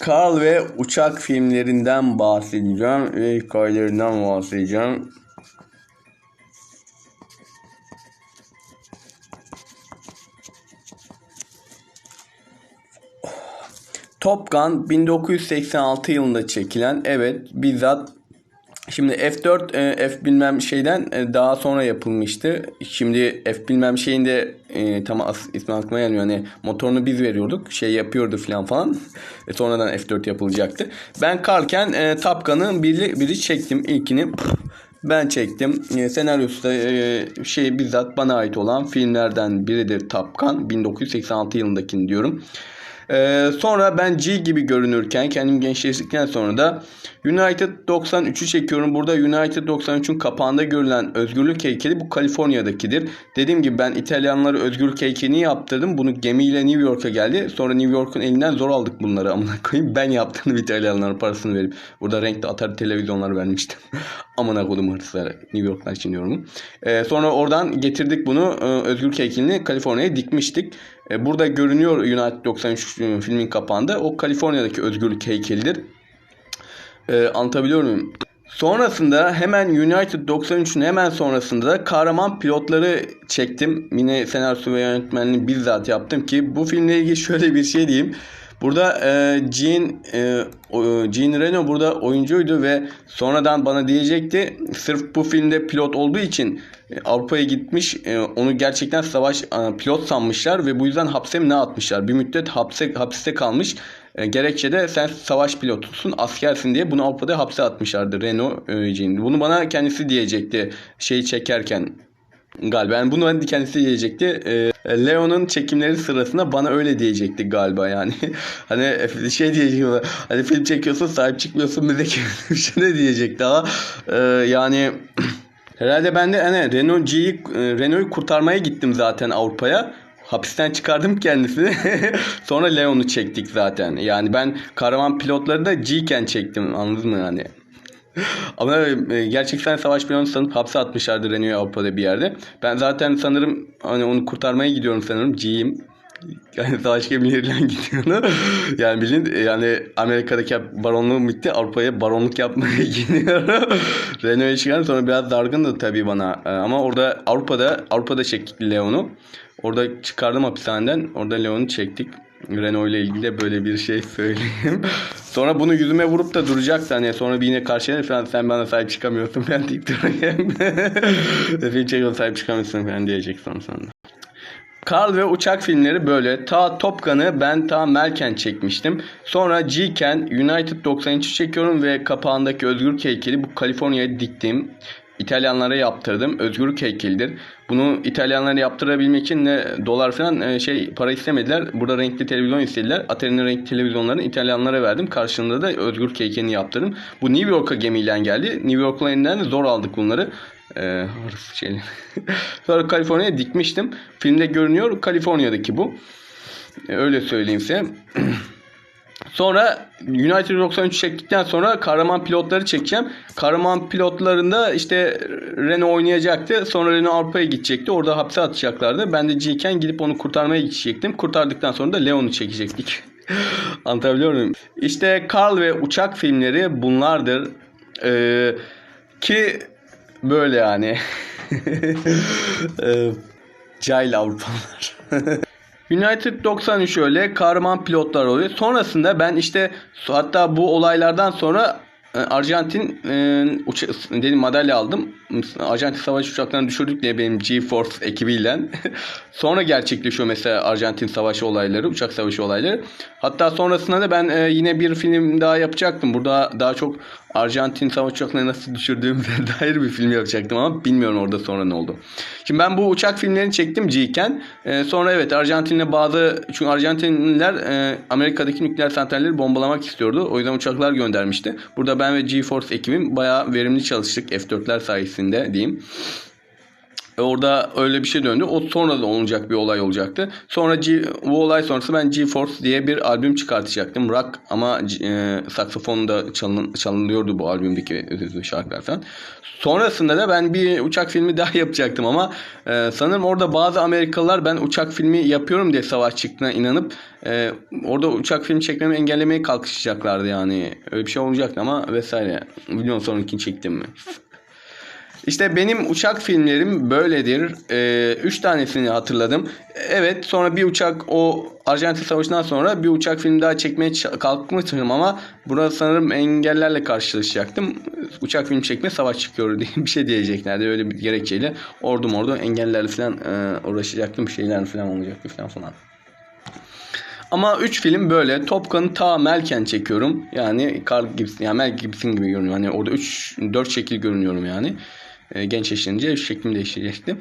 Karl ve uçak filmlerinden bahsedeceğim ve hikayelerinden bahsedeceğim. Top Gun 1986 yılında çekilen evet bizzat Şimdi F4 e, F bilmem şeyden e, daha sonra yapılmıştı. Şimdi F bilmem şeyinde e, tam as, ismi aklıma gelmiyor. Hani motorunu biz veriyorduk. Şey yapıyordu falan falan. E, sonradan F4 yapılacaktı. Ben Karken e, Top Gun'ı biri, biri çektim. İlkini ben çektim. E, senaryosu da e, şey bizzat bana ait olan filmlerden biridir Top Gun. 1986 yılındakini diyorum. Ee, sonra ben G gibi görünürken kendim gençleştikten sonra da United 93'ü çekiyorum. Burada United 93'ün kapağında görülen özgürlük heykeli bu Kaliforniya'dakidir. Dediğim gibi ben İtalyanlara özgürlük heykelini yaptırdım. Bunu gemiyle New York'a geldi. Sonra New York'un elinden zor aldık bunları amına koyayım. Ben yaptım İtalyanlara parasını verip. Burada renkli Atari televizyonlar vermiştim. Amına koydum hırsızlara. New York'tan için diyorum. Ee, sonra oradan getirdik bunu. Ee, özgürlük heykelini Kaliforniya'ya dikmiştik. Ee, burada görünüyor United 93 filmin kapağında. O Kaliforniya'daki özgürlük heykelidir. Ee, anlatabiliyor muyum? Sonrasında hemen United 93'ün hemen sonrasında da kahraman pilotları çektim. Yine senaryosu ve yönetmenliğini bizzat yaptım ki bu filmle ilgili şöyle bir şey diyeyim. Burada e, Jean, e, Jean Reno burada oyuncuydu ve sonradan bana diyecekti sırf bu filmde pilot olduğu için e, Avrupa'ya gitmiş e, onu gerçekten savaş e, pilot sanmışlar ve bu yüzden hapse mi ne atmışlar. Bir müddet hapse hapiste kalmış. E, gerekçe de sen savaş pilotusun, askersin diye bunu Avrupa'da hapse atmışlardı Renault e, Jean. Bunu bana kendisi diyecekti şeyi çekerken Galiba yani bunu hani kendisi diyecekti. E, Leo'nun çekimleri sırasında bana öyle diyecekti galiba yani. hani şey diyecek hani film çekiyorsun sahip çıkmıyorsun bize bir şey ne diyecekti ama e, yani herhalde ben de hani Renault G'yi Renault'u kurtarmaya gittim zaten Avrupa'ya. Hapisten çıkardım kendisini. Sonra Leon'u çektik zaten. Yani ben kahraman pilotları da G'ken çektim. Anladın mı yani? Ama e, gerçekten savaş pilotunu sanıp hapse atmışlardı Renault'u Avrupa'da bir yerde. Ben zaten sanırım hani onu kurtarmaya gidiyorum sanırım. G'yim. Yani savaş gemileriyle gidiyordu. yani bilin yani Amerika'daki baronluğum bitti. Avrupa'ya baronluk yapmaya gidiyorum. Renault'a çıkan sonra biraz dargındı tabii bana. E, ama orada Avrupa'da Avrupa'da çektik Leon'u. Orada çıkardım hapishaneden. Orada Leon'u çektik. Renault ile ilgili de böyle bir şey söyleyeyim. sonra bunu yüzüme vurup da duracaktı. Hani sonra bir yine karşıya falan sen bana sahip çıkamıyorsun falan deyip durayım. Film sahip çıkamıyorsun falan diyecek sonra sonra. Karl ve uçak filmleri böyle. Ta Top Gun'ı ben ta Melken çekmiştim. Sonra G-Ken United 93 çekiyorum ve kapağındaki özgürlük heykeli bu Kaliforniya'ya diktim. İtalyanlara yaptırdım. Özgürlük heykelidir. Bunu İtalyanlara yaptırabilmek için ne dolar falan e, şey para istemediler. Burada renkli televizyon istediler. Atari'nin renkli televizyonlarını İtalyanlara verdim. Karşılığında da özgürlük heykelini yaptırdım. Bu New York'a gemiyle geldi. New York'la elinden de zor aldık bunları. Ee. Sonra Kaliforniya'ya dikmiştim. Filmde görünüyor. Kaliforniya'daki bu. Ee, öyle söyleyeyim size. Sonra United 93 çektikten sonra kahraman pilotları çekeceğim. Kahraman pilotlarında işte Renault oynayacaktı. Sonra Renault Avrupa'ya gidecekti. Orada hapse atacaklardı. Ben de G'ken gidip onu kurtarmaya gidecektim. Kurtardıktan sonra da Leon'u çekecektik. Anlatabiliyor muyum? İşte Carl ve uçak filmleri bunlardır. Ee, ki böyle yani. ee, cahil Avrupalılar. United 93 öyle kahraman pilotlar oluyor. Sonrasında ben işte hatta bu olaylardan sonra e, Arjantin e, uça, dedim madalya aldım. Arjantin savaş uçaklarını düşürdük diye benim G-Force ekibiyle. Sonra gerçekleşiyor mesela Arjantin savaşı olayları, uçak savaşı olayları. Hatta sonrasında da ben e, yine bir film daha yapacaktım. Burada daha çok Arjantin savaş uçaklarını nasıl düşürdüğümüze dair bir film yapacaktım ama bilmiyorum orada sonra ne oldu. Şimdi ben bu uçak filmlerini çektim G'ken. E, sonra evet Arjantin'le bazı çünkü Arjantinliler e, Amerika'daki nükleer santralleri bombalamak istiyordu. O yüzden uçaklar göndermişti. Burada ben ve GeForce ekibim bayağı verimli çalıştık F4'ler sayesinde diyeyim. E, Orada öyle bir şey döndü. O sonra da olacak bir olay olacaktı. Sonra G, bu olay sonrası ben GeForce diye bir albüm çıkartacaktım. Rock ama e, saksafonda çalın, çalınıyordu bu albümdeki şarkılar falan. Sonrasında da ben bir uçak filmi daha yapacaktım ama e, sanırım orada bazı Amerikalılar ben uçak filmi yapıyorum diye savaş çıktığına inanıp e, orada uçak filmi çekmemi engellemeye kalkışacaklardı yani. Öyle bir şey olacaktı ama vesaire. Milyon sonrakini çektim mi? İşte benim uçak filmlerim böyledir. Ee, üç tanesini hatırladım. Evet sonra bir uçak o Arjantin Savaşı'ndan sonra bir uçak film daha çekmeye kalkmıştım ama burada sanırım engellerle karşılaşacaktım. Uçak film çekme savaş çıkıyor diye bir şey diyeceklerdi öyle bir gerekçeyle. Ordum ordu engellerle falan e, uğraşacaktım. Bir şeyler falan olacaktı falan falan. Ama 3 film böyle. Top Gun'ı ta Melken çekiyorum. Yani Carl Gibson, yani Mel Gibson gibi görünüyor. Hani orada 3 4 şekil görünüyorum yani. E, genç yaşlanınca şeklim değişecekti.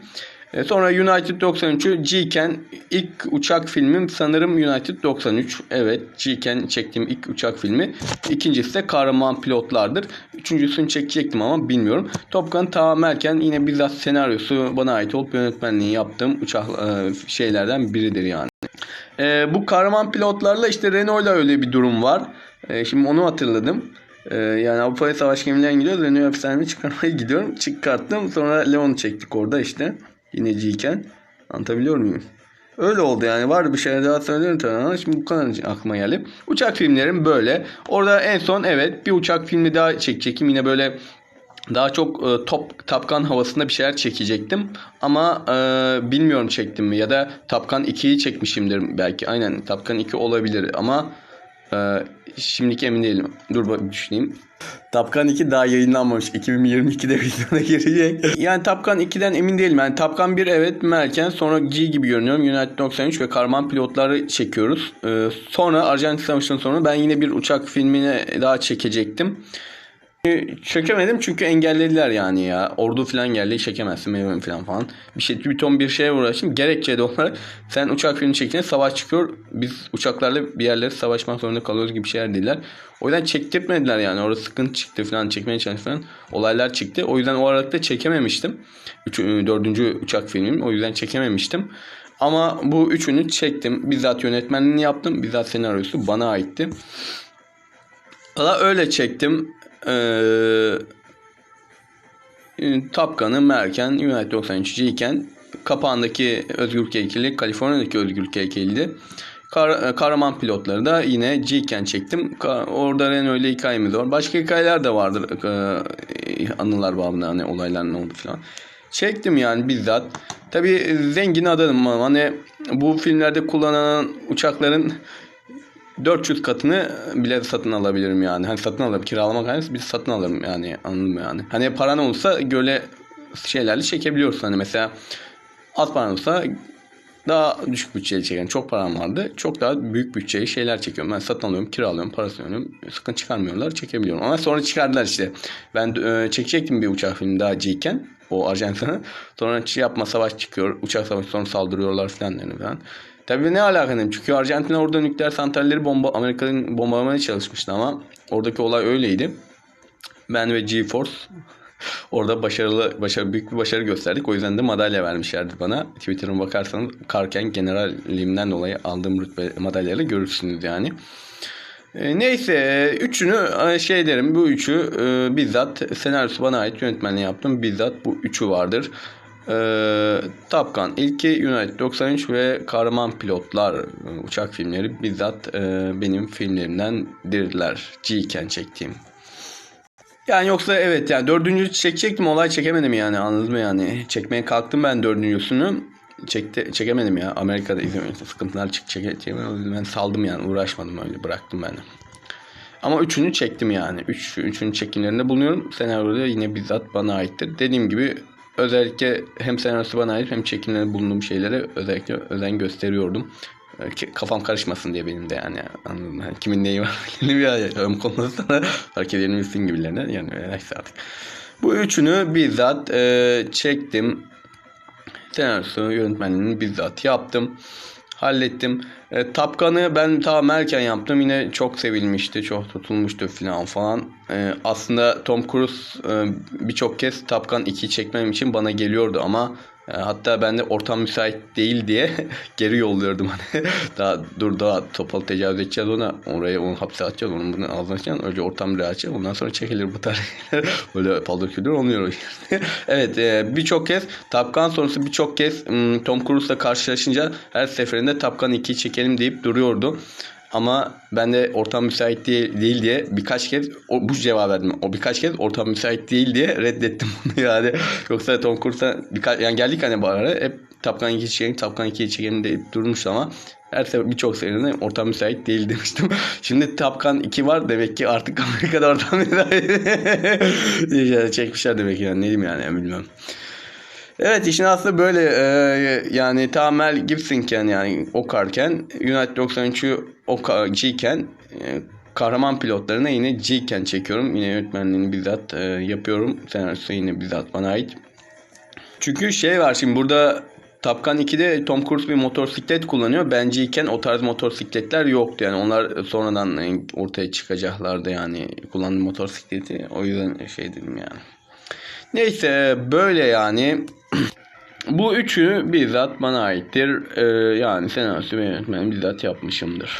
E, sonra United 93'ü G-Ken ilk uçak filmim sanırım United 93. Evet G-Ken çektiğim ilk uçak filmi. İkincisi de Kahraman Pilotlardır. Üçüncüsünü çekecektim ama bilmiyorum. Top Gun ta Melken yine bizzat senaryosu bana ait olup yönetmenliği yaptığım uçak e, şeylerden biridir yani. Ee, bu kahraman pilotlarla işte Renault'la öyle bir durum var. Ee, şimdi onu hatırladım. Ee, yani Avrupa'ya savaş gemilerinden gidiyoruz. Renault hapishanemi çıkarmaya gidiyorum. Çıkarttım. Sonra Leon'u çektik orada işte. Yine G'ken. Anlatabiliyor muyum? Öyle oldu yani. Var bir şeyler daha söylerim tabii ama şimdi bu kadar aklıma geldi. Uçak filmlerim böyle. Orada en son evet bir uçak filmi daha çekecektim. Yine böyle daha çok e, top Tapkan havasında bir şeyler çekecektim. Ama e, bilmiyorum çektim mi ya da Tapkan 2'yi çekmişimdir belki. Aynen Tapkan 2 olabilir ama e, şimdiki emin değilim. Dur bak düşüneyim. Tapkan 2 daha yayınlanmamış. 2022'de vizyona girecek. Yani Tapkan 2'den emin değilim. Yani Tapkan 1 evet Merken sonra G gibi görünüyorum. United 93 ve Karman pilotları çekiyoruz. E, sonra Arjantin Savaşı'ndan sonra ben yine bir uçak filmine daha çekecektim. Çekemedim çünkü engellediler yani ya. Ordu falan geldi çekemezsin meyve falan falan. Bir şey bir ton bir şeye uğraştım. Gerekçe de olarak sen uçak filmi çektiğinde savaş çıkıyor. Biz uçaklarla bir yerlere savaşmak zorunda kalıyoruz gibi şeyler dediler. O yüzden çektirtmediler yani. Orada sıkıntı çıktı falan çekmeye çalıştı falan. Olaylar çıktı. O yüzden o aralıkta çekememiştim. Üç, dördüncü uçak filmim. O yüzden çekememiştim. Ama bu üçünü çektim. Bizzat yönetmenliğini yaptım. Bizzat senaryosu bana aitti. Valla öyle çektim. Ee, Top Gun'ı Merken, United 93 iken kapağındaki Özgür Keykili, Kaliforniya'daki Özgür Keykili'di. Kar, kahraman pilotları da yine G-Ken çektim. Orada Renault ile hikayemiz var. Başka hikayeler de vardır. Ee, anılar babında hani olaylar ne oldu falan. Çektim yani bizzat. Tabii zengin adamım. Hani bu filmlerde kullanılan uçakların 400 katını bile satın alabilirim yani. Hani satın alırım. Kiralamak hani bir satın alırım yani. Anladın mı yani? Hani paran olsa böyle şeylerle çekebiliyorsun. Hani mesela az paran olsa daha düşük bütçeli çeken çok param vardı. Çok daha büyük bütçeli şeyler çekiyorum. Ben satın alıyorum, kiralıyorum, parasını ödüyorum. Sıkıntı çıkarmıyorlar, çekebiliyorum. Ama sonra çıkardılar işte. Ben e, çekecektim bir uçak filmi daha C'yken. O Arjantin'e. Sonra şey yapma savaş çıkıyor. Uçak savaşı sonra saldırıyorlar falan yani falan. Tabii ne alaka. Çünkü Arjantin orada nükleer santralleri bomba Amerika'nın bombalamaya çalışmıştı ama oradaki olay öyleydi. Ben ve GeForce orada başarılı başarı büyük bir başarı gösterdik. O yüzden de madalya vermişlerdi bana. Twitter'ıma bakarsanız Karken generalimden dolayı aldığım rütbe madalyaları görürsünüz yani. E, neyse üçünü e, şey derim bu üçü e, bizzat senaryosu bana ait yönetmenliği yaptım. Bizzat bu üçü vardır. Ee, Top Gun ilki United 93 ve Kahraman Pilotlar e, uçak filmleri bizzat e, benim filmlerimdendirler. G-Ken çektiğim. Yani yoksa evet yani dördüncü çekecektim olay çekemedim yani anladın mı yani. Çekmeye kalktım ben dördüncüsünü. Çekti, çekemedim ya. Amerika'da izlemedim. Sıkıntılar çık çekemedim. Ben saldım yani uğraşmadım öyle bıraktım ben. Ama üçünü çektim yani. Üç, üçünün çekimlerinde bulunuyorum. Senaryoda yine bizzat bana aittir. Dediğim gibi özellikle hem senaryosu bana ait hem çekimlerinde bulunduğum şeylere özellikle özen gösteriyordum. Kafam karışmasın diye benim de yani anladın mı? Kimin neyi var bir ayarım konusunda fark edelim gibilerine yani neyse artık. Bu üçünü bizzat e, çektim. Senaryosu yönetmenliğini bizzat yaptım. Hallettim. E, Tapkan'ı ben ta erken yaptım. Yine çok sevilmişti. Çok tutulmuştu falan falan. E, aslında Tom Cruise e, birçok kez Tapkan 2 çekmem için bana geliyordu ama hatta ben de ortam müsait değil diye geri yolluyordum hani. daha dur daha topal tecavüz edeceğiz ona. Oraya onu hapse atacağız. Onun bunu ağzına açacağız. Önce ortam bir açacağız. Ondan sonra çekilir bu şeyler. Böyle fazla kültür olmuyor. evet e, birçok kez Tapkan sonrası birçok kez Tom Cruise'la karşılaşınca her seferinde Tapkan 2'yi çekelim deyip duruyordu. Ama ben de ortam müsait değil, değil diye birkaç kez o, bu cevap verdim. O birkaç kez ortam müsait değil diye reddettim bunu yani. Yoksa Tom Cruise'a birkaç yani geldik hani bu ara hep Tapkan 2'yi çekelim, Tapkan 2'yi çekelim deyip durmuştu ama her sefer birçok seferinde ortam müsait değil demiştim. Şimdi Tapkan 2 var demek ki artık Amerika'da ortam müsait. Çekmişler demek yani ne diyeyim yani bilmem. Evet işin aslında böyle e, yani ta Mel Gibson'ken yani okarken United 93'ü oka, G'ken e, kahraman pilotlarına yine G'ken çekiyorum. Yine yönetmenliğini bizzat e, yapıyorum. Senaryosu yine bizzat bana ait. Çünkü şey var şimdi burada Top Gun 2'de Tom Cruise bir motosiklet kullanıyor. Bence iken o tarz motosikletler yoktu. Yani onlar sonradan e, ortaya çıkacaklardı yani kullandığı motosikleti. O yüzden şey dedim yani. Neyse böyle yani. Bu üçü bizzat bana aittir. Ee, yani senaryosu ve bizzat yapmışımdır.